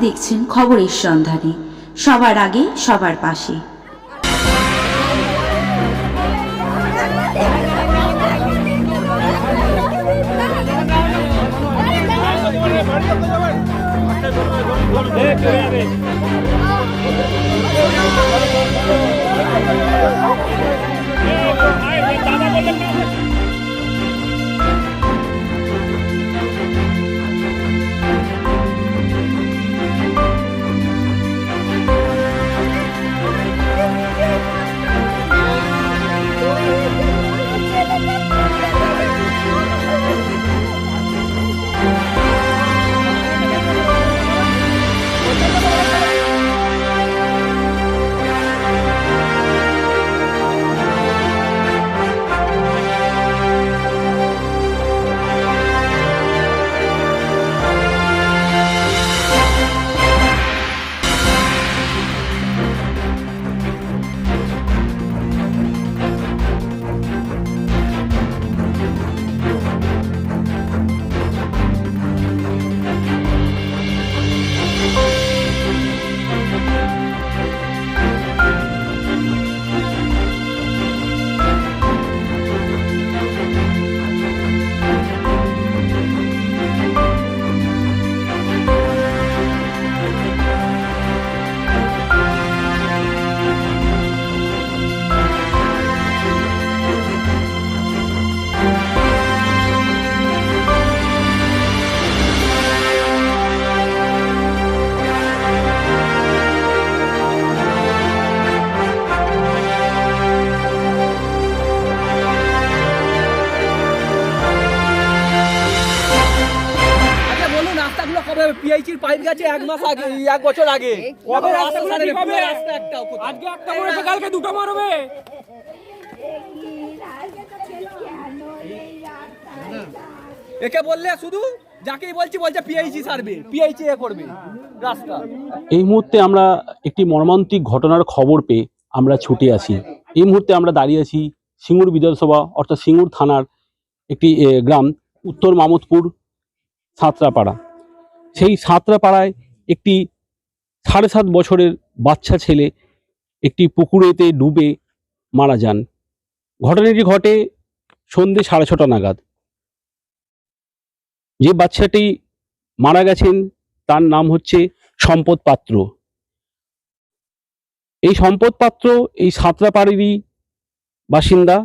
দেখছেন খবরের সন্ধানে। সবার আগে সবার পাশে। এক মাস আগে এই এক বছর আগে। কবে রাস্তা সারেনি? পুরো রাস্তা একটাও আজকে একটা করেছে কালকে দুটো মারবে। একে বললে শুধু যাকেই বলছি বলছে পিআইচি সারবে পিআইচি এ করবে। রাস্তা। এই মুহূর্তে আমরা একটি মর্মান্তিক ঘটনার খবর পেয়ে আমরা ছুটে আসি এই মুহূর্তে আমরা দাঁড়িয়ে আছি সিঙ্গুর বিধানসভা অর্থাৎ সিঙ্গুর থানার একটি এ, গ্রাম উত্তর মামুদপুর সাঁতরাপাড়া। সেই সাঁতরাপাড়ায় একটি সাড়ে সাত বছরের বাচ্চা ছেলে একটি পুকুরেতে ডুবে মারা যান। ঘটনাটি ঘটে সন্ধে সাড়ে ছটা নাগাদ। যে বাচ্চাটি মারা গেছেন তার নাম হচ্ছে সম্পদ পাত্র। এই সম্পদ পাত্র এই সাঁতরাপাড়েরই বাসিন্দা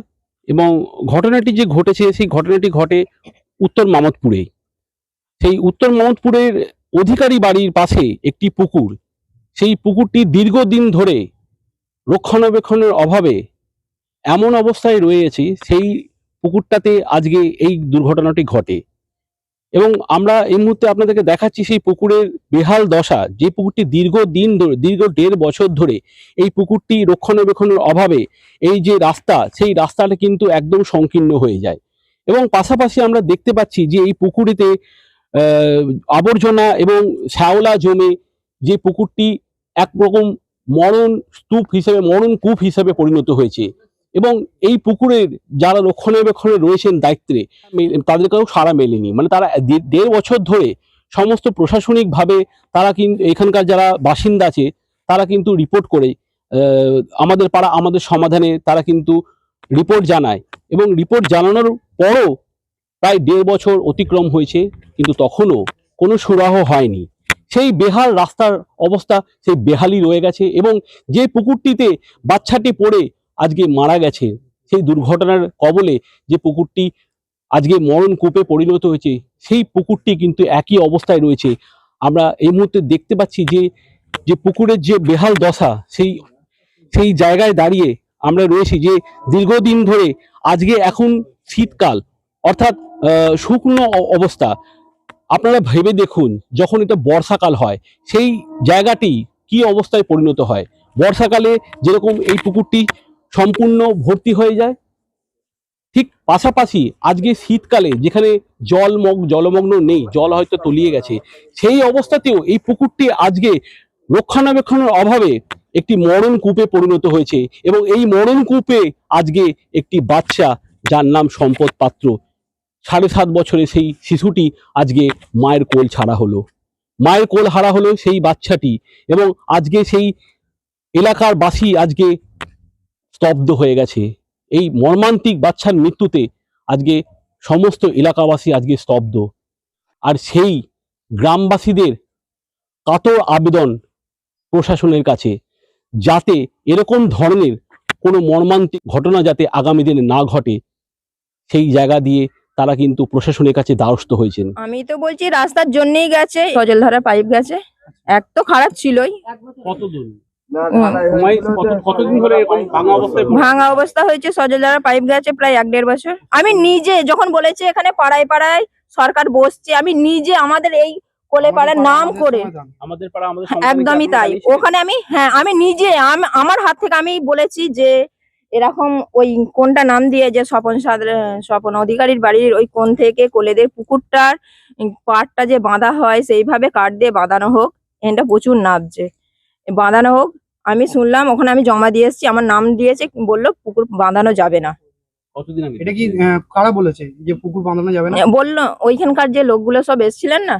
এবং ঘটনাটি যে ঘটেছে সেই ঘটনাটি ঘটে উত্তর মামদপুরে সেই উত্তর মামদপুরের অধিকারী বাড়ির পাশে একটি পুকুর। সেই পুকুরটি দীর্ঘদিন ধরে রক্ষণাবেক্ষণের অভাবে এমন অবস্থায় রয়েছে, সেই পুকুরটাতে আজকে এই দুর্ঘটনাটি ঘটে। এবং আমরা এই মুহূর্তে আপনাদেরকে দেখাচ্ছি সেই পুকুরের বেহাল দশা, যে পুকুরটি দীর্ঘদিন ধরে, দীর্ঘ দেড় বছর ধরে এই পুকুরটি রক্ষণাবেক্ষণের অভাবে এই যে রাস্তা, সেই রাস্তাটা কিন্তু একদম সংকীর্ণ হয়ে যায়। এবং পাশাপাশি আমরা দেখতে পাচ্ছি যে এই পুকুরিতে আবর্জনা এবং শ্যাওলা জমে যে পুকুরটি একরকম মরণ স্তূপ হিসেবে, মরণ কূপ হিসেবে পরিণত হয়েছে। এবং এই পুকুরের যারা রক্ষণাবেক্ষণে রয়েছেন দায়িত্বে তাদের তাদেরকেও সাড়া মেলেনি। মানে তারা দেড় বছর ধরে সমস্ত প্রশাসনিকভাবে তারা কিন্তু এখানকার যারা বাসিন্দা আছে, তারা কিন্তু রিপোর্ট করে আমাদের পাড়া, আমাদের সমাধানে তারা কিন্তু রিপোর্ট জানায়। এবং রিপোর্ট জানানোর পরও প্রায় দেড় বছর অতিক্রম হয়েছে, কিন্তু তখনও কোনো সুরাহ হয়নি। সেই বেহাল রাস্তার অবস্থা, সেই বেহালি রয়ে গেছে এবং যে পুকুরটিতে বাচ্চাটি পড়ে আজকে মারা গেছে, সেই দুর্ঘটনার কবলে যে পুকুরটি আজকে মরণ কূপে পরিণত হয়েছে, সেই পুকুরটি কিন্তু একই অবস্থায় রয়েছে। আমরা এই মুহূর্তে দেখতে পাচ্ছি যে যে পুকুরের যে বেহাল দশা, সেই সেই জায়গায় দাঁড়িয়ে আমরা রয়েছি যে দীর্ঘদিন ধরে আজকে এখন শীতকাল অর্থাৎ শুকনো অবস্থা। আপনারা ভেবে দেখুন, যখন এটা বর্ষাকাল হয়, সেই জায়গাটি কি অবস্থায় পরিণত হয়? বর্ষাকালে যেরকম এই পুকুরটি সম্পূর্ণ ভর্তি হয়ে যায়, ঠিক পাশাপাশি আজকে শীতকালে যেখানে জল মগ, জলমগ্ন নেই, জল হয়তো তলিয়ে গেছে, সেই অবস্থাতেও এই পুকুরটি আজকে রক্ষণাবেক্ষণের অভাবে একটি মরণ কূপে পরিণত হয়েছে এবং এই মরণ কূপে আজকে একটি বাচ্চা যার নাম সম্পদ পাত্র। সাড়ে সাত বছরে সেই শিশুটি আজকে মায়ের কোল ছাড়া হলো। মায়ের কোল হারা হলো সেই বাচ্চাটি এবং আজকে সেই এলাকার বাসী আজকে স্তব্ধ হয়ে গেছে। এই মর্মান্তিক বাচ্চার মৃত্যুতে আজকে সমস্ত এলাকাবাসী আজকে স্তব্ধ। আর সেই গ্রামবাসীদের কাতর আবেদন প্রশাসনের কাছে যাতে এরকম ধরনের কোনো মর্মান্তিক ঘটনা যাতে আগামী দিনে না ঘটে, সেই জায়গা দিয়ে তারা কিন্তু প্রশাসনের কাছে দ্বারস্থ হয়েছেন। আমি তো বলছি রাস্তার জন্যই গেছে সজল ধারা পাইপ গেছে। এক তো খারাপ ছিলই। কতদিন? উম, কতদিন ধরে এরকম ভাঙা অবস্থা হয়েছে সজল ধারা পাইপ গেছে প্রায় এক দেড় বছর। আমি নিজে যখন বলেছি এখানে পাড়ায় পাড়ায় সরকার বসছে আমি নিজে আমাদের এই কোলে পাড়ার নাম করে। আমাদের পাড়া আমাদের একদমই তাই। ওখানে আমি হ্যাঁ আমি নিজে আম- আমার হাত থেকে আমি বলেছি যে এরকম ওই কোনটা নাম দিয়ে যে স্বপন সাদ- স্বপন অধিকারীর বাড়ির ওই কোন থেকে কোলেদের পুকুরটার পাড়টা যে বাঁধা হয় সেইভাবে কাঠ দিয়ে বাঁধানো হোক। এটা প্রচুর নাবছে বাঁধানো হোক। আমি শুনলাম ওখানে আমি জমা দিয়ে এসেছি আমার নাম দিয়েছে বলল পুকুর বাঁধানো যাবে না। কতদিন এটা কি কারা বলেছে যে পুকুর বাঁধানো যাবে না? বলল ওইখানকার যে লোকগুলো সব এসছিলেন না?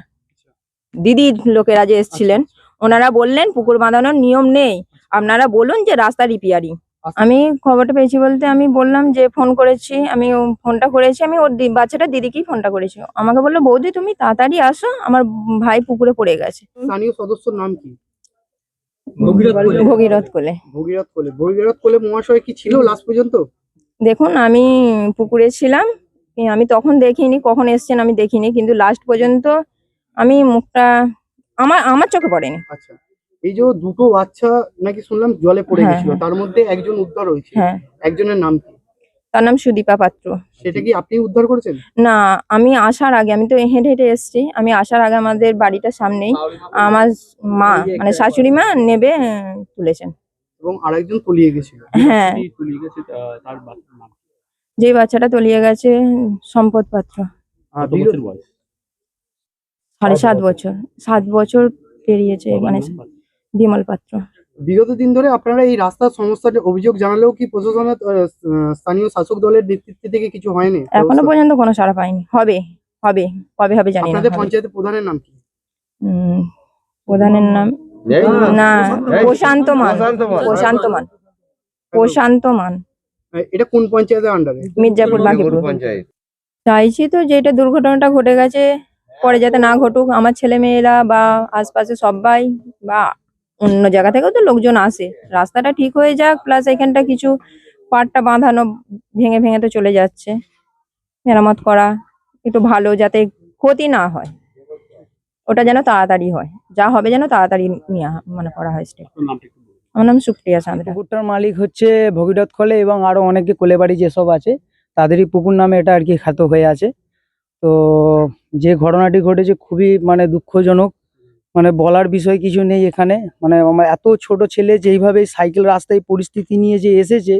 দিদির লোকেরা যে এসছিলেন ওনারা বললেন পুকুর বাঁধানোর নিয়ম নেই। আপনারা বলুন যে রাস্তা রিপেয়ারিং। আমি খবরটা পেয়েছি বলতে আমি বললাম যে ফোন করেছি আমি ও ফোনটা করেছি আমি ওর দি- বাচ্চাটা দিদিকেই ফোনটা করেছি। আমাকে বলল বৌদি তুমি তাড়াতাড়ি আসো আমার ভাই পুকুরে পড়ে গেছে। স্থানীয় সদস্যর নাম কি? ভগীরথ কোলে। ভগীরথ কোলে। ভগীরথ কোলে। মহাশয় কি ছিল লাস্ট পর্যন্ত? দেখুন আমি পুকুরে ছিলাম আমি তখন দেখিনি কখন এসছেন আমি দেখিনি কিন্তু লাস্ট পর্যন্ত আমি মুখটা আমার আমার চোখে পড়েনি। আচ্ছা। এই যে দুটো বাচ্চা নাকি শুনলাম জলে পড়ে হ্যাঁ, গেছিল হ্যাঁ। তার মধ্যে একজন উদ্ধার হয়েছে। হ্যাঁ। একজনের নাম কি? তার নাম সুদীপা পাত্র। সেটা কি আপনি উদ্ধার করেছেন? না আমি আসার আগে আমি তো হেঁটে হেঁটে এসেছি। আমি আসার আগে আমাদের বাড়িটার সামনেই আমার মা মানে শাশুড়ি মা নেবে আহ, তুলেছেন। এবং আরেকজন তলিয়ে গেছিল। হ্যাঁ। তলিয়ে গেছে তার নাম যে বাচ্চাটা তলিয়ে গেছে সম্পদ পাত্র। সাড়ে সাত বছর। সাত বছর পেরিয়েছে মানে বিমল পাত্র। বিগত দিন ধরে আপনারা এই রাস্তার সমস্যার অভিযোগ জানালেও কি প্রশাসনের স্থানীয় শাসক দলের নেতৃত্ব থেকে কিছু হয়নি? এখনও পর্যন্ত কোনো সাড়া পাইনি। হবে হবে কবে হবে জানি না আপনাদের হবে। পঞ্চায়েতের প্রধানের নাম কি? উম, প্রধানের নাম? না। প্রশান্ত মান প্রশান্ত মান প্রশান্ত মান এটা কোন পঞ্চায়েতের আন্ডারে মির্জাপুর বাকিপুর। চাইছি তো যে এটা দুর্ঘটনাটা ঘটে গেছে পরে যাতে না ঘটুক আমার ছেলে মেয়েরা বা আশপাশে সবাই বা অন্য জায়গা থেকেও তো লোকজন আসে। রাস্তাটা ঠিক হয়ে যাক প্লাস এখানটা কিছু পাটটা বাঁধানো ভেঙে ভেঙে তো চলে যাচ্ছে। মেরামত করা একটু ভালো যাতে ক্ষতি না হয়। ওটা যেন তাড়াতাড়ি হয়। যা হবে যেন তাড়াতাড়ি নেওয়া মানে করা হয় বলুন। আমার নাম সুপ্রিয়া সাঁতরা। পুকুরটার মালিক হচ্ছে ভগীরথ কলে এবং আরও অনেকে কোলেবাড়ি যেসব আছে তাদেরই পুকুর নামে এটা আর কি খ্যাত হয়ে আছে। তো যে ঘটনাটি ঘটেছে খুবই মানে দুঃখজনক। মানে বলার বিষয় কিছু নেই এখানে। মানে আমার এত ছোট ছেলে যেইভাবে সাইকেল রাস্তায় পরিস্থিতি নিয়ে যে এসেছে,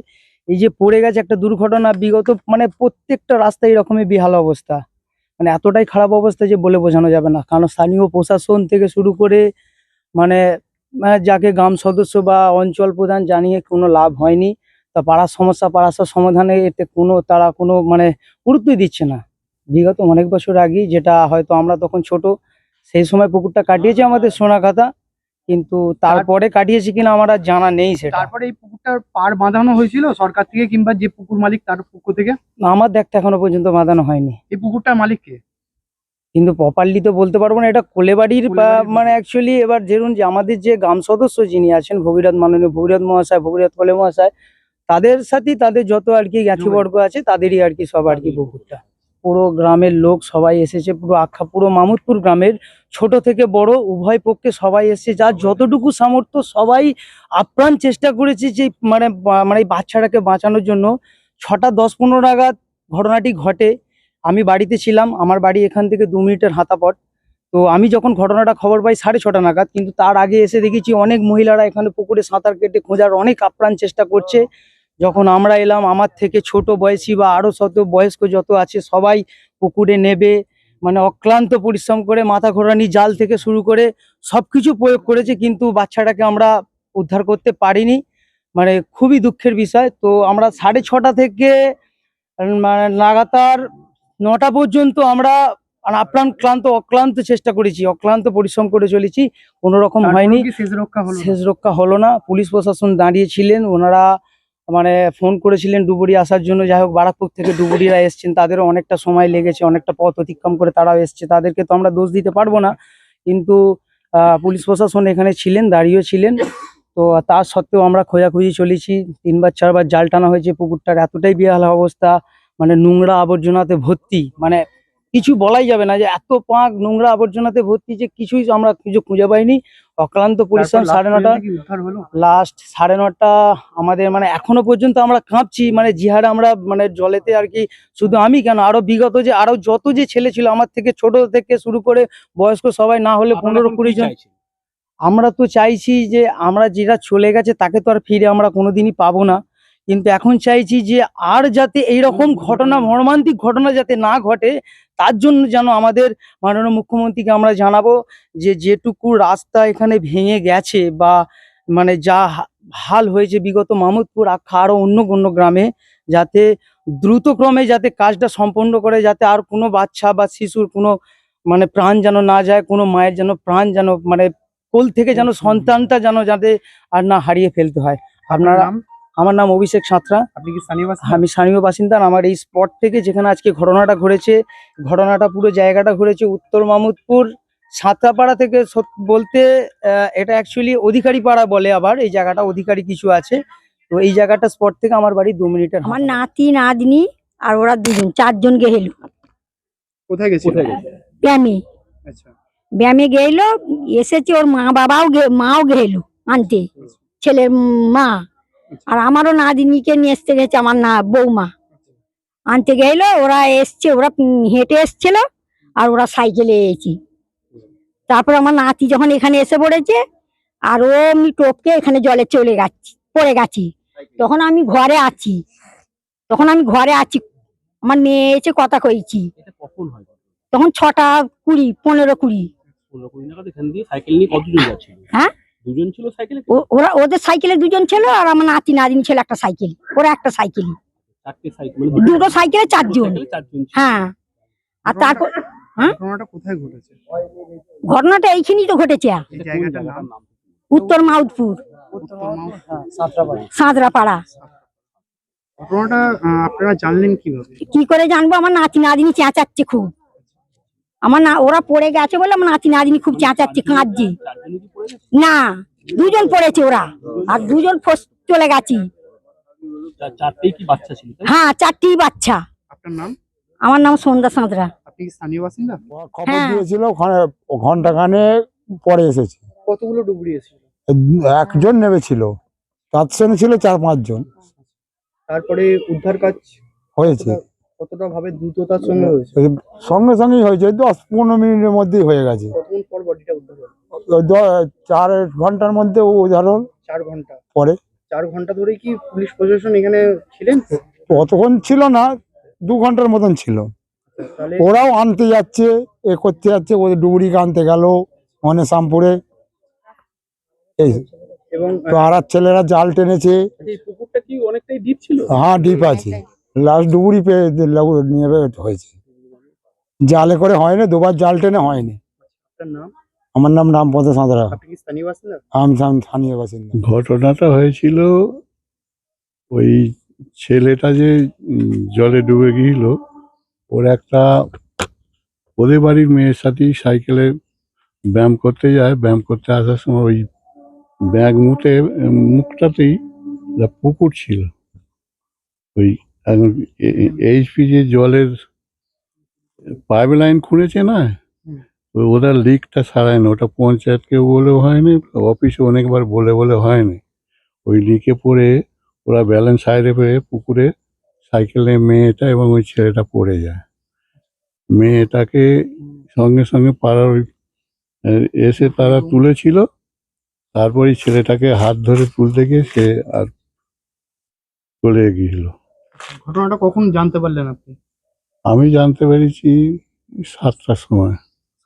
এই যে পড়ে গেছে একটা দুর্ঘটনা, বিগত মানে প্রত্যেকটা রাস্তায় এরকমই বিহাল অবস্থা। মানে এতটাই খারাপ অবস্থা যে বলে বোঝানো যাবে না। কারণ স্থানীয় প্রশাসন থেকে শুরু করে মানে মানে যাকে গ্রাম সদস্য বা অঞ্চল প্রধান জানিয়ে কোনো লাভ হয়নি, তা পাড়ার সমস্যা পাড়ার সমাধানে এতে কোনো, তারা কোনো মানে গুরুত্বই দিচ্ছে না। বিগত অনেক বছর আগেই যেটা হয়তো আমরা তখন ছোট সেই সময় পুকুরটা কাটিয়েছে আমাদের সোনা খাতা কিন্তু তারপরে কাটিয়েছি কিনা আমার আর জানা নেই সেটা। তারপরে এই পুকুরটার পার বাঁধানো হয়েছিল সরকার থেকে কিংবা যে পুকুর মালিক তার পুকুর থেকে? আমার দেখতে এখনও পর্যন্ত বাঁধানো হয়নি। এই পুকুরটার মালিক কে? কিন্তু প্রপারলি তো বলতে পারব না এটা কোলেবাড়ির বা মানে অ্যাকচুয়ালি এবার ধরুন যে আমাদের যে গ্রাম সদস্য যিনি আছেন ভগীরথ মাননীয় ভগীরথ মহাশয় ভগীরথ কলে মহাশয় তাদের সাথেই তাদের যত আর কি জ্ঞাতিবর্গ আছে তাদেরই আর কি সব আর কি পুকুরটা। পুরো গ্রামের লোক সবাই এসেছে, পুরো আখা পুরো মামুদপুর গ্রামের ছোট থেকে বড় উভয় পক্ষে সবাই এসেছে, যার যতটুকু সামর্থ্য সবাই আপ্রাণ চেষ্টা করেছে যে মানে মানে এই বাচ্চাটাকে বাঁচানোর জন্য। ছটা দশ পনেরো নাগাদ ঘটনাটি ঘটে। আমি বাড়িতে ছিলাম, আমার বাড়ি এখান থেকে দু মিনিটের হাতাপট তো আমি যখন ঘটনাটা খবর পাই সাড়ে ছটা নাগাদ, কিন্তু তার আগে এসে দেখেছি অনেক মহিলারা এখানে পুকুরে সাঁতার কেটে খোঁজার অনেক আপ্রাণ চেষ্টা করছে। যখন আমরা এলাম আমার থেকে ছোট বয়সী বা আরও শত বয়স্ক যত আছে সবাই পুকুরে নেবে মানে অক্লান্ত পরিশ্রম করে মাথা ঘোরানি জাল থেকে শুরু করে সবকিছু প্রয়োগ করেছে কিন্তু বাচ্চাটাকে আমরা উদ্ধার করতে পারিনি। মানে খুবই দুঃখের বিষয়। তো আমরা সাড়ে ছটা থেকে মানে লাগাতার নটা পর্যন্ত আমরা আপ্রাণ ক্লান্ত অক্লান্ত চেষ্টা করেছি অক্লান্ত পরিশ্রম করে চলেছি। কোনো রকম হয়নি। শেষ রক্ষা শেষ রক্ষা হলো না। পুলিশ প্রশাসন দাঁড়িয়েছিলেন ওনারা মানে ফোন করেছিলেন ডুবুরি আসার জন্য। যাই হোক, বারাকপুর থেকে ডুবুরিরা এসছেন। তাদেরও অনেকটা সময় লেগেছে, অনেকটা পথ অতিক্রম করে তারাও এসছে। তাদেরকে তো আমরা দোষ দিতে পারব না, কিন্তু পুলিশ প্রশাসন এখানে ছিলেন, দাঁড়িয়েও ছিলেন। তো তার সত্ত্বেও আমরা খোঁজাখুঁজি চলেছি। তিনবার, চারবার জাল টানা হয়েছে পুকুরটার। এতটাই বেহাল অবস্থা মানে নোংরা আবর্জনাতে ভর্তি মানে কিছু বলাই যাবে না যে এত পাঁক নোংরা আবর্জনাতে ভর্তি যে কিছুই আমরা কিছু খুঁজে পাইনি। অক্লান্ত পরিশ্রম সাড়ে নটা লাস্ট সাড়ে নটা আমাদের মানে এখনও পর্যন্ত আমরা কাঁপছি মানে জিহারে আমরা মানে জলেতে আর কি শুধু আমি কেন? আরও বিগত যে আরও যত যে ছেলে ছিল আমার থেকে ছোট থেকে শুরু করে বয়স্ক সবাই না হলে পনেরো কুড়ি জন আমরা তো চাইছি যে আমরা যেটা চলে গেছে তাকে তো আর ফিরে আমরা কোনোদিনই পাবো না। কিন্তু এখন চাইছি যে আর যাতে এইরকম ঘটনা মর্মান্তিক ঘটনা যাতে না ঘটে তার জন্য যেন আমাদের মাননীয় মুখ্যমন্ত্রীকে আমরা জানাব যে যেটুকু রাস্তা এখানে ভেঙে গেছে বা মানে যা হাল হয়েছে বিগত মামুদপুর আখা আরও অন্য কোনো গ্রামে যাতে দ্রুতক্রমে যাতে কাজটা সম্পন্ন করে যাতে আর কোনো বাচ্চা বা শিশুর কোনো মানে প্রাণ যেন না যায় কোনো মায়ের যেন প্রাণ যেন মানে কোল থেকে যেন সন্তানটা যেন যাতে আর না হারিয়ে ফেলতে হয় আপনারা? আমার নাম অভিষেক সাঁতরা। আপনি কি স্থানীয় বাসিন্দা? আমি স্থানীয় বাসিন্দা আমার এই স্পট থেকে যেখানে আজকে ঘটনাটা ঘটেছে ঘটনাটা পুরো জায়গাটা ঘটেছে উত্তর মামুদপুর সাঁতরাপাড়া থেকে বলতে আহ, এটা অ্যাকচুয়ালি অধিকারী পাড়া বলে আবার এই জায়গাটা অধিকারী কিছু আছে। তো এই জায়গাটা স্পট থেকে আমার বাড়ি দু মিনিটের আমার নাতি নাতনি আর ওরা দুজন চারজন গেল কোথায় গেছে? ব্যায়ামে। আচ্ছা। ব্যায়ামে গেল এসেছে ওর মা বাবাও মাও গেল আনতে। ছেলের মা। আর আমারও নাদিনীকে নিয়ে আসতে গেছে আমার না বৌমা। আনতে গেল ওরা এসছে ওরা হেঁটে এসছিল আর ওরা সাইকেলে এসেছি। তারপর আমার নাতি যখন এখানে এসে পড়েছে আর ও আমি টোপকে এখানে জলে চলে যাচ্ছি পড়ে গেছি। তখন আমি ঘরে আছি। তখন আমি ঘরে আছি। আমার মেয়ে এসে কথা কইছি। তখন ছটা কুড়ি পনেরো কুড়ি। যাচ্ছিল? হ্যাঁ? দুজন ছিল সাইকেলে? ও- ওরা ওদের সাইকেলে দুজন ছিল আর আমার নাতি নাদিন ছিল একটা সাইকেল। ওরা একটা সাইকেল। চারটে সাইকেল মানে দুটো সাইকেলে চারজন। হ্যাঁ। আর তারপর ঘটনাটা কোথায় ঘটেছে? ঘটনাটা এইখানেই তো ঘটেছে? উত্তর মাউদপুর। হ্যাঁ, সাঁতরাপাড়া। সাঁতরাপাড়া। ঘটনাটা আপনারা জানলেন কীভাবে? কি করে জানব? আমার নাতি নাদিনী চেঁচাচ্ছে খুব। আমার না ওরা পড়ে গেছে বলে আমার নাতি নাদিনী খুব চেঁচাচ্ছে কাঁদছে? না দুজন পড়েছে ওরা আর দুজন ফস চলে গেছি? হ্যাঁ চারটি বাচ্চা। আপনার নাম? আমার নাম সন্ধ্যা সাঁতরা। আপনি কি স্থানীয় বাসিন্দা? খবর হ্যাঁ। দিয়েছিল ওখানে ঘণ্টা খানে পরে এসেছে। কতগুলো ডুবুরি একজন নেমেছিল তার সঙ্গে ছিল চার পাঁচজন। তারপরে উদ্ধার কাজ হয়েছে। কতটা- ভাবে দ্রুততার সঙ্গে হয়েছে? সঙ্গে সঙ্গেই হয়েছে দশ পনেরো মিনিটের মধ্যেই হয়ে গেছে। কতক্ষণ পর বডিটা উদ্ধার হলো? চার ঘণ্টার মধ্যে চার ঘণ্টা? পরে। চার ঘণ্টা ধরে কি পুলিশ প্রশাসন এখানে ছিলেন? অতক্ষণ ছিল না দু ঘণ্টার মতন ছিল। ওরাও আনতে যাচ্ছে এ করতে যাচ্ছে ওদের ডুবুরিকে আনতে গেল মনে শামপুরে এই। এবং তো আর আর ছেলেরা জাল টেনেছে। পুকুরটা কি অনেকটাই ডিপ ছিল? হ্যাঁ ডিপ আছে। লাস্ট ডুবুরি পেয়ে লাগু- নিয়ে বের হয়েছে। জালে করে হয়নি দুবার জাল টেনে হয়নি। আমার নাম রামপদ সাঁতরা। আপনি কি স্থানীয় আমি আমি স্থানীয় বাসিন্দা। ঘটনাটা হয়েছিল ওই ছেলেটা যে জলে ডুবে গিয়েছিল ওর একটা ওদের বাড়ির মেয়ের সাথেই সাইকেলে ব্যায়াম করতে যায়। ব্যায়াম করতে আসার সময় ওই ব্যাগ মুটে মুখটাতেই পুকুর ছিল ওই এইচপি যে জলের পাইপ লাইন খুঁড়েছে না ওরা লিকটা সারায় না ওটা পঞ্চায়েতকে বলেও হয়নি অফিসে অনেকবার বলে বলে হয়নি। ওই লিকে পড়ে ওরা ব্যালেন্স সাইডে পেয়ে পুকুরে সাইকেলে মেয়েটা এবং ওই ছেলেটা পড়ে যায়। মেয়েটাকে সঙ্গে সঙ্গে পাড়ার ওই এসে তারা তুলেছিল তারপরে ছেলেটাকে হাত ধরে তুলতে গিয়ে সে আর চলে গিয়েছিল। ঘটনাটা কখন জানতে পারলেন আপনি? আমি জানতে পেরেছি সাতটার সময়।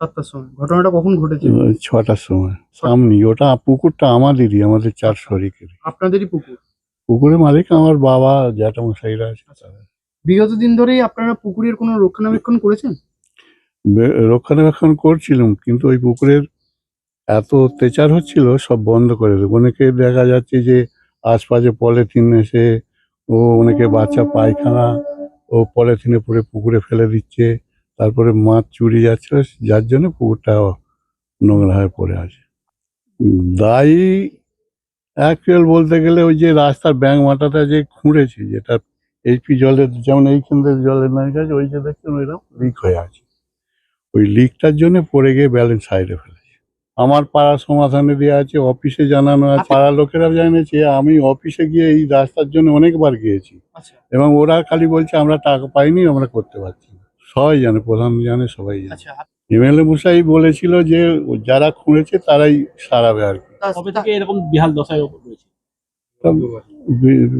সাতটার সময়। ঘটনাটা কখন ঘটেছে? ছটার সময়। সামনে ওটা পুকুরটা আমাদেরই আমাদের চার শরিকের আপনাদেরই পুকুর? পুকুরের মালিক আমার বাবা জ্যাঠামশাইরা আছে বিগত দিন ধরেই আপনারা পুকুরের কোনো রক্ষণাবেক্ষণ করেছেন? রক্ষণাবেক্ষণ করছিলাম কিন্তু ওই পুকুরের এত অত্যাচার হচ্ছিল সব বন্ধ করে দেবো। অনেকে দেখা যাচ্ছে যে আশপাশে পলিথিন এসে ও অনেকে বাচ্চা পায়খানা ও পলিথিনে পরে পুকুরে ফেলে দিচ্ছে। তারপরে মাছ চুরি যাচ্ছে যার জন্য পুকুরটা নোংরা হয়ে পড়ে আছে। দায়ী অ্যাকচুয়াল বলতে গেলে ওই যে রাস্তার ব্যাঙ্ক মাথাটা যে খুঁড়েছে, যেটা এইচপি জলের, যেমন এইখান থেকে জলের নাই গেছে ওই যে দেখছেন ওইরকম লিক হয়ে আছে। ওই লিকটার জন্য পড়ে গিয়ে ব্যালেন্স সাইডে আমার পাড়া সমাধানে দেওয়া আছে অফিসে জানানো আছে। পাড়ার লোকেরা জানিয়েছে আমি অফিসে গিয়ে এই রাস্তার জন্য অনেকবার গিয়েছি। আচ্ছা। এবং ওরা খালি বলছে আমরা টাকা পাইনি আমরা করতে পারছি না। সবাই জানে প্রধান জানে সবাই জানে। আচ্ছা এমএলএ মশাই বলেছিল যে যারা খুঁড়েছে তারাই সারাবে আর কি। এরকম বিহাল দশায় রয়েছে?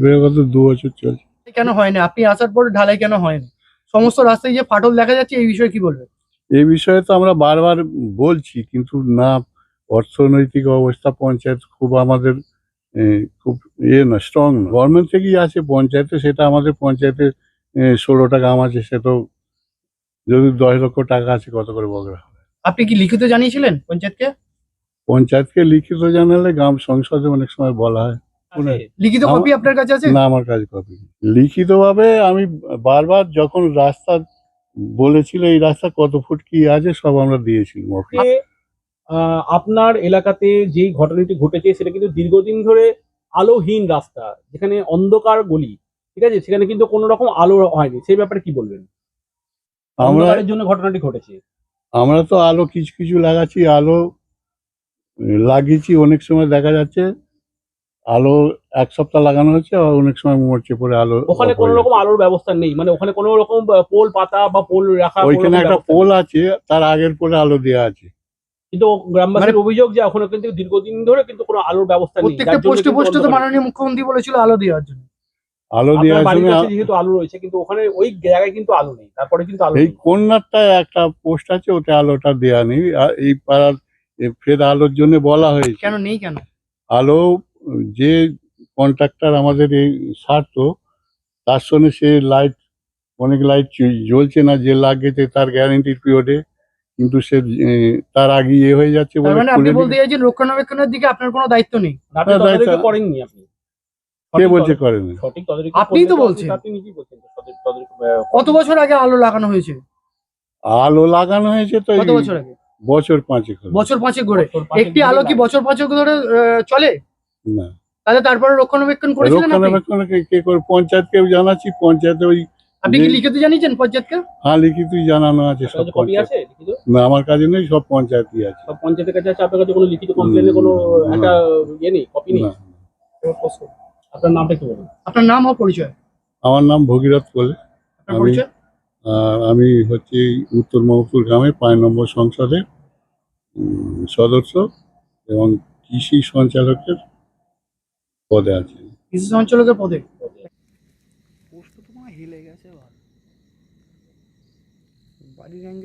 বিগত দু বছর চলছে। কেন হয়নি? আপনি আসার পর ঢালাই কেন হয়নি? সমস্ত রাস্তায় যে ফাটল দেখা যাচ্ছে এই বিষয়ে কি বলবেন? এই বিষয়ে তো আমরা বারবার বলছি কিন্তু না অর্থনৈতিক অবস্থা পঞ্চায়েত খুব আমাদের খুব ইয়ে না স্ট্রং না। গভর্নমেন্ট থেকেই আছে পঞ্চায়েতে সেটা আমাদের পঞ্চায়েতে ষোলো টাকা আম আছে সে তো যদি দশ লক্ষ টাকা আছে কত করে বগরা হবে আপনি কি লিখিত জানিয়েছিলেন পঞ্চায়েতকে? পঞ্চায়েতকে লিখিত জানালে গ্রাম সংসদে অনেক সময় বলা হয়। লিখিত আমার- কপি আপনার কাছে আছে? না আমার কাছে কপি লিখিতভাবে আমি বারবার যখন রাস্তা বলেছিল এই রাস্তা কত ফুট কি আছে সব আমরা দিয়েছিলাম। আপনার এলাকাতে যেই ঘটনাটি ঘটেছে সেটা কিন্তু দীর্ঘদিন ধরে আলোহীন রাস্তা যেখানে অন্ধকার গলি ঠিক আছে? সেখানে কিন্তু কোনো রকম আলো হয়নি। সেই ব্যাপারে কি বলবেন? আমরা অন্ধকারের জন্য ঘটনাটি ঘটেছে। আমরা তো আলো কিছু কিছু লাগাচ্ছি আলো লাগিয়েছি অনেক সময় দেখা যাচ্ছে আলো এক সপ্তাহ লাগানো হচ্ছে আর অনেক সময় মরছে পরে আলো ওখানে কোনো রকম আলোর ব্যবস্থা নেই। মানে ওখানে কোনো রকম পোল পাতা বা পোল রাখা ওইখানে একটা পোল আছে তার আগের পোলে আলো দেওয়া আছে। কিন্তু গ্রামবাসীর মানে- অভিযোগ যে ওখানে কিন্তু দীর্ঘদিন ধরে কিন্তু কোনো আলোর ব্যবস্থা নেই। প্রত্যেকটা পোস্টে পোস্টে তো। মাননীয় মুখ্যমন্ত্রী বলেছিল আলো দেওয়ার জন্য। আলো দেওয়ার কাছে যেহেতু আলো রয়েছে কিন্তু ওখানে ওই জায়গায় কিন্তু আলো নেই তারপরে কিন্তু আলো এই কন্যারটায় একটা পোস্ট আছে ওতে আলোটা দেওয়া নেই। আর এই পাড়ার ফের আলোর জন্য বলা হয়েছে। কেন নেই কেন? আলো যে কন্ট্রাক্টর আমাদের এই সারতো তার সঙ্গে সে লাইট অনেক লাইট জ্বলছে না যে লাগিয়েছে তার গ্যারান্টি পিরিয়ডে কিন্তু সে তার আগে ইয়ে হয়ে যাচ্ছে বলে মানে আপনি বলতে। চাইছেন রক্ষণাবেক্ষণের দিকে আপনার কোনো দায়িত্ব নেই? আপনি না, তদারকি করেননি আপনি। কে বলছে করেন? সঠিক তদারকি আপনিই তো বলছেন। আপনি নিজেই কত বছর আগে আলো লাগানো হয়েছে? আলো লাগানো হয়েছে তো কত বছর আগে? বছর পাঁচেক বছর পাঁচেক ধরে। একটি আলো কি বছর পাঁচেক ধরে আহ, চলে? না। তাহলে তারপরে রক্ষণাবেক্ষণ করেছিলেন আপনি? রক্ষণাবেক্ষণ কে- করে পঞ্চায়েতকে জানাচ্ছি পঞ্চায়েতে ওই আপনি কি লিখিত জানিয়েছেন পঞ্চায়েতকে? হ্যাঁ লিখিতই জানানো আছে সব কপি আছে না আমার কাছে নেই সব পঞ্চায়েতই আছে। সব পঞ্চায়েতের কাছে আছে আপনার কাছে কোনো লিখিত কমপ্লেনের কোনো একটা ইয়ে নেই কপি নেই? আপনার নামটা কি বলুন। আপনার নাম ও পরিচয়? আমার নাম ভগীরথ কোলে। আমি- আর আমি হচ্ছি উত্তর মহপুর গ্রামে পাঁচ নম্বর সংসদের উম, সদস্য এবং কৃষি সঞ্চালকের পদে আছি। কৃষি সঞ্চালকের পদে পোস্ট তো মনে হেলে গেছে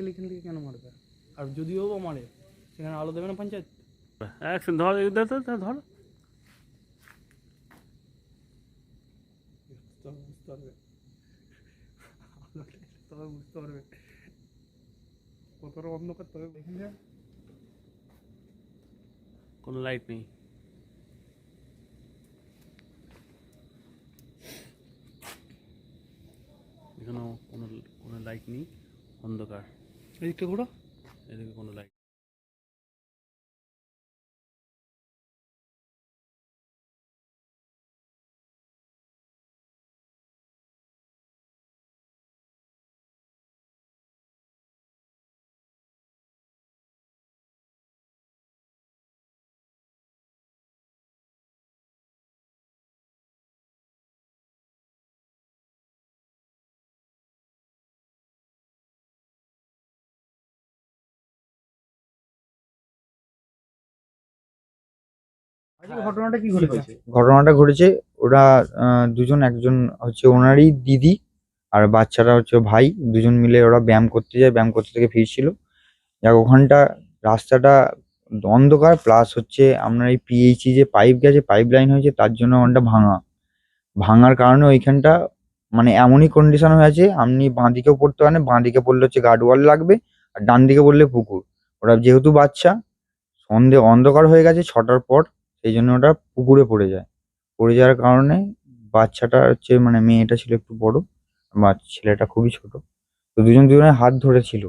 অ্যাঙ্গেল এখান থেকে কেন মারবে? আর যদিও বা মারে সেখানে আলো দেবে না পঞ্চায়েত? ধর ধর বুঝতে পারবে তবে বুঝতে পারবে। কতটা অন্ধকার তবে কোনো লাইট নেই। এখানেও কোনো কোনো লাইট নেই অন্ধকার। এদিকটা ঘোরো এদিকে কোনো লাইট ঘটনাটা কি ঘটেছে? ঘটনাটা ঘটেছে ওরা দুজন একজন হচ্ছে ওনারই দিদি আর বাচ্চারা হচ্ছে ভাই দুজন মিলে ওরা ব্যায়াম করতে যায় ব্যায়াম করতে থেকে ফিরছিল। যাক ওখানটা রাস্তাটা অন্ধকার প্লাস হচ্ছে আপনার এই পিএইচি যে পাইপ গেছে পাইপ লাইন হয়েছে তার জন্য ওখানটা ভাঙা। ভাঙার কারণে ওইখানটা মানে এমনই কন্ডিশন হয়ে আছে আপনি বাঁদিকেও পড়তে পারেন বাঁদিকে পড়লে হচ্ছে গার্ডওয়াল লাগবে আর ডান দিকে পড়লে পুকুর। ওরা যেহেতু বাচ্চা সন্ধে অন্ধকার হয়ে গেছে ছটার পর সেই জন্য ওটা পুকুরে পড়ে যায়। পড়ে যাওয়ার কারণে বাচ্চাটা হচ্ছে মানে মেয়েটা ছিল একটু বড়, বা ছেলেটা খুবই ছোট। তো দুজন দুজনের হাত ধরেছিল।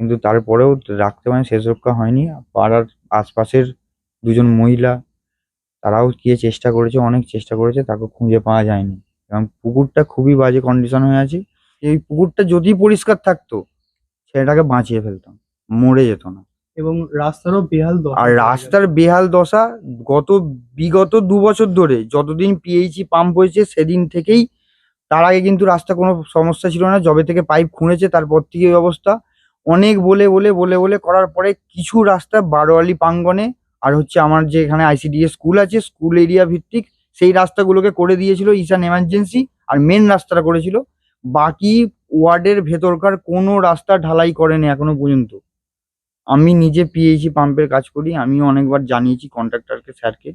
কিন্তু তারপরেও রাখতে মানে শেষ রক্ষা হয়নি। পাড়ার আশপাশের দুজন মহিলা, তারাও গিয়ে চেষ্টা করেছে, অনেক চেষ্টা করেছে, তাকে খুঁজে পাওয়া যায়নি। এবং পুকুরটা খুবই বাজে কন্ডিশন হয়ে আছে। এই পুকুরটা যদি পরিষ্কার থাকতো, ছেলেটাকে বাঁচিয়ে ফেলতাম, মরে যেত না। এবং রাস্তারও বেহাল দশা। আর রাস্তার বেহাল দশা গত, বিগত দু বছর ধরে যতদিন পিএইচি পাম্প হয়েছে সেদিন থেকেই তার আগে কিন্তু রাস্তা কোনো সমস্যা ছিল না। যবে থেকে পাইপ খুঁড়েছে তারপর থেকে অবস্থা। অনেক বলে বলে বলে বলে করার পরে কিছু রাস্তা বারোয়ালি প্রাঙ্গনে আর হচ্ছে আমার যে এখানে আইসিডিএস স্কুল আছে স্কুল এরিয়া ভিত্তিক সেই রাস্তাগুলোকে করে দিয়েছিল ঈশান এমার্জেন্সি আর মেন রাস্তাটা করেছিল। বাকি ওয়ার্ডের ভেতরকার কোনো রাস্তা ঢালাই করেনি এখনও পর্যন্ত। আমি নিজে পিএইচি পাম্পের কাজ করি আমিও অনেকবার জানিয়েছি কন্ট্রাক্টরকে স্যারকে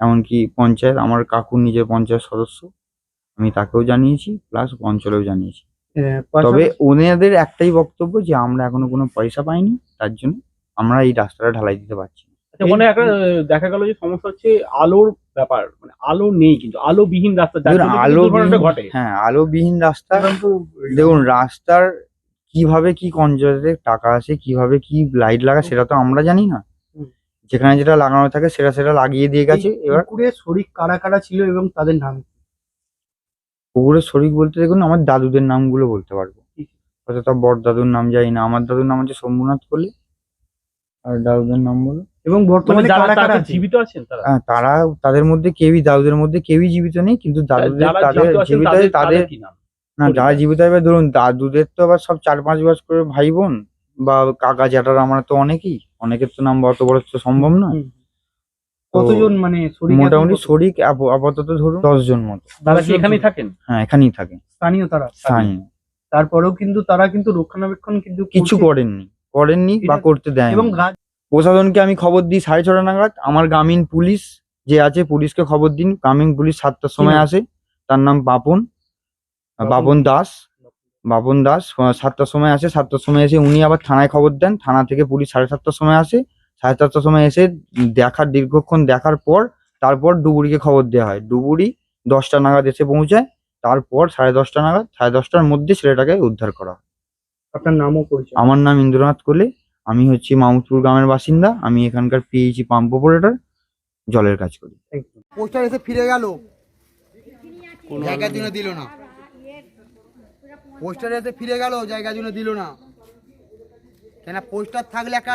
এমনকি পঞ্চায়েত আমার কাকুর নিজের পঞ্চায়েত সদস্য আমি তাকেও জানিয়েছি প্লাস অঞ্চলেও জানিয়েছি। তবে ওনাদের একটাই বক্তব্য যে আমরা এখনও কোনো পয়সা পাইনি তার জন্য আমরা এই রাস্তাটা ঢালাই দিতে পারছি না। আচ্ছা মানে একটা দেখা গেল যে সমস্যা হচ্ছে আলোর ব্যাপার মানে আলো নেই কিন্তু আলোবিহীন রাস্তা আলো ঘটে। হ্যাঁ আলোবিহীন রাস্তা দেখুন রাস্তার কীভাবে কি পঞ্চায়েতে টাকা আসে কীভাবে কি লাইট লাগা সেটা তো আমরা জানি না। যেখানে যেটা লাগানো থাকে সেটা সেটা লাগিয়ে দিয়ে গেছে এবার পুকুরে শরিক কারা কারা ছিল এবং তাদের নাম? পুকুরের শরিক বলতে দেখুন আমার দাদুদের নামগুলো বলতে পারব। হয়তো তার বড় দাদুর নাম জানি না আমার দাদুর নাম হচ্ছে শম্ভুনাথ কোলে আর দাদুদের নাম বলো। এবং মানে বর্তমানে যারা কারা কারা তারা জীবিত আছেন তারা? হ্যাঁ, তারা তাদের মধ্যে কেউই দাদুদের মধ্যে কেউই জীবিত নেই কিন্তু দাদুদের তাদের জীবিত আছে তাদের কি নাম? না যারা জীবিত হবে ধরুন দাদুদের তো আবার সব চার পাঁচ বছর করে ভাই বোন বা কাকা জ্যাঠারা আমরা তো অনেকেই। অনেকের তো নাম অত বড় তো সম্ভব না কতজন মানে মোটামুটি শরিক আপ- আপাতত ধরুন দশ জন মতো। তারা কি এখানেই থাকেন? হ্যাঁ এখানেই থাকে স্থানীয় তারা? স্থানীয়। তারপরেও কিন্তু তারা কিন্তু রক্ষণাবেক্ষণ কিন্তু কিছু করেননি। করেননি বা করতে দেয় এবং প্রশাসনকে আমি খবর দিই সাড়ে ছটা নাগাদ। আমার গ্রামীণ পুলিশ যে আছে পুলিশকে খবর দিন। গ্রামীণ পুলিশ সাতটার সময় আসে। তার নাম বাপন বাপন দাস। বাবন দাস সাতটার সময় আসে সাতটার সময় এসে উনি আবার থানায় খবর দেন। থানা থেকে পুলিশ সাড়ে সাতটার সময় আসে। সাড়ে সাতটার সময় এসে দেখার দীর্ঘক্ষণ দেখার পর তারপর ডুবুরিকে খবর দেওয়া হয়। ডুবুরি দশটা নাগাদ এসে পৌঁছায় তারপর সাড়ে দশটা নাগাদ সাড়ে দশটার মধ্যে ছেলেটাকে উদ্ধার করা হয়। আপনার নামও পরিচয়। আমার নাম ইন্দ্রনাথ কোলে আমি হচ্ছি মামুদপুর গ্রামের বাসিন্দা আমি এখানকার পিএইচি পাম্প অপারেটর জলের কাজ করি। পোস্টার এসে ফিরে গেল। জায়গার জন্য দিল না। পোস্টার এসে ফিরে গেল জায়গা জন্য দিল না। কেন পোস্টার থাকলে একটা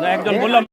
না একজন বললাম